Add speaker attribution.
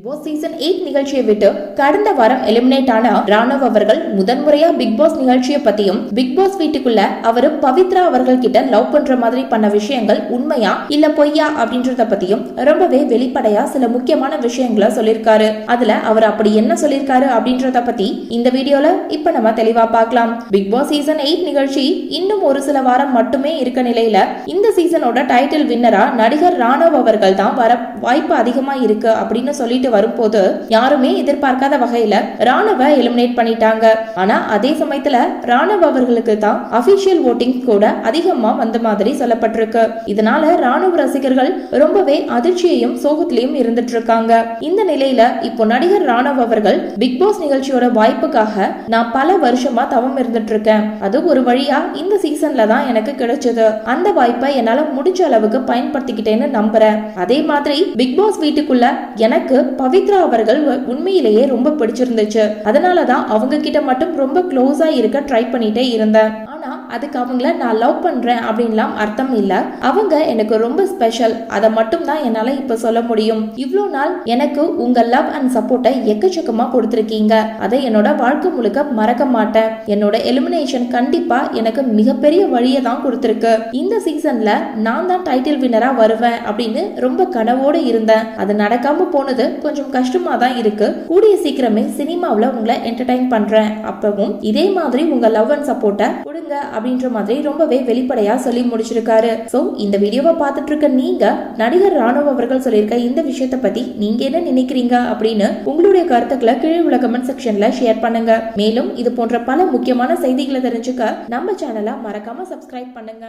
Speaker 1: Big Boss season eight நிகழ்ச்சியை விட்டு கடந்த வாரம் எலிமினேட் ஆன ராணவ் அவர்கள் முதன்முறையா பிக் பாஸ் நிகழ்ச்சியை பத்தியும் பிக் பாஸ் வீட்டுக்குள்ள அவரு பவித்ரா அவர்கள் கிட்ட லவ் பண்ற மாதிரி பண்ண விஷயங்கள் உண்மையா இல்ல பொய்யா அப்படின்றத பத்தியும் ரொம்பவே வெளிப்படையா சில முக்கியமான விஷயங்களை சொல்லியிருக்காரு அதுல அவர் அப்படி என்ன சொல்லியிருக்காரு அப்படின்றத பத்தி இந்த வீடியோல இப்ப நம்ம தெளிவா பார்க்கலாம். பிக் பாஸ் சீசன் எயிட் நிகழ்ச்சி இன்னும் ஒரு சில வாரம் மட்டுமே இருக்க நிலையில இந்த சீசனோட டைட்டில் வின்னரா நடிகர் ராணவ் அவர்கள் தான் வர வாய்ப்பு அதிகமா இருக்கு அப்படின்னு சொல்லிட்டு வரும்போது யாருமே எதிர்பார்க்காத வகையில ராணுவ எலிமினேட் பண்ணிட்டாங்க. ஆனா அதே சமயத்துல ராணுவ அவர்களுக்கு தான் அபிஷியல் ஓட்டிங் கூட அதிகமா வந்த மாதிரி சொல்லப்பட்டிருக்கு. இதனால ராணுவ ரசிகர்கள் ரொம்பவே அதிர்ச்சியையும் சோகத்திலையும் இருந்துட்டு இருக்காங்க இந்த நிலையில இப்போ நடிகர் ராணுவ அவர்கள் பிக் பாஸ் நிகழ்ச்சியோட வாய்ப்புக்காக நான் பல வருஷமா தவம் இருந்துட்டு இருக்கேன் அது ஒரு வழியா இந்த சீசன்ல தான் எனக்கு கிடைச்சது. அந்த வாய்ப்பை என்னால முடிஞ்ச அளவுக்கு பயன்படுத்திக்கிட்டேன்னு நம்புறேன். அதே மாதிரி பிக் பாஸ் வீட்டுக்குள்ள எனக்கு பவித்ரா அவர்கள் உண்மையிலேயே ரொம்ப பிடிச்சிருந்துச்சு. அதனாலதான் அவங்க கிட்ட மட்டும் ரொம்ப க்ளோஸா இருக்க ட்ரை பண்ணிட்டே இருந்தேன். அதுக்கு அவங்கள நான் லவ் பண்ணுறேன் அப்படின்லாம் அர்த்தம் இல்லை. அவங்க எனக்கு ரொம்ப ஸ்பெஷல் அதை மட்டும் தான் என்னால் இப்போ சொல்ல முடியும். இவ்வளோ நாள் எனக்கு உங்கள் லவ் அண்ட் சப்போர்ட்டை எக்கச்சக்கமாக கொடுத்துருக்கீங்க. அதை என்னோட வாழ்க்கை முழுக்க மறக்க மாட்டேன். என்னோட எலிமினேஷன் கண்டிப்பாக எனக்கு மிகப்பெரிய வழியை தான் கொடுத்துருக்கு. இந்த சீசனில் நான் தான் டைட்டில் வின்னராக வருவேன் அப்படின்னு ரொம்ப கனவோடு இருந்தேன். அது நடக்காம போனது கொஞ்சம் கஷ்டமா தான் இருக்கு. கூடிய சீக்கிரமே சினிமாவில் உங்களை என்டர்டைன் பண்றேன். அப்பவும் இதே மாதிரி உங்க லவ் அண்ட் சப்போர்ட்டை கொடுங்க அப்படின்ற மாதிரி ரொம்பவே வெளிப்படையா சொல்லி முடிச்சிருக்காரு. சோ இந்த வீடியோவை பார்த்துட்டு இருக்க நீங்க நடிகர் ராணுவ அவர்கள் சொல்லியிருக்க இந்த விஷயத்தை பத்தி நீங்க என்ன நினைக்கிறீங்க அப்படின்னு உங்களுடைய கருத்துக்களை கீழே உள்ள கமெண்ட் செக்ஷன்ல ஷேர் பண்ணுங்க. மேலும் இது போன்ற பல முக்கியமான செய்திகளை தெரிஞ்சுக்க நம்ம சேனலை மறக்காம சப்ஸ்கிரைப் பண்ணுங்க.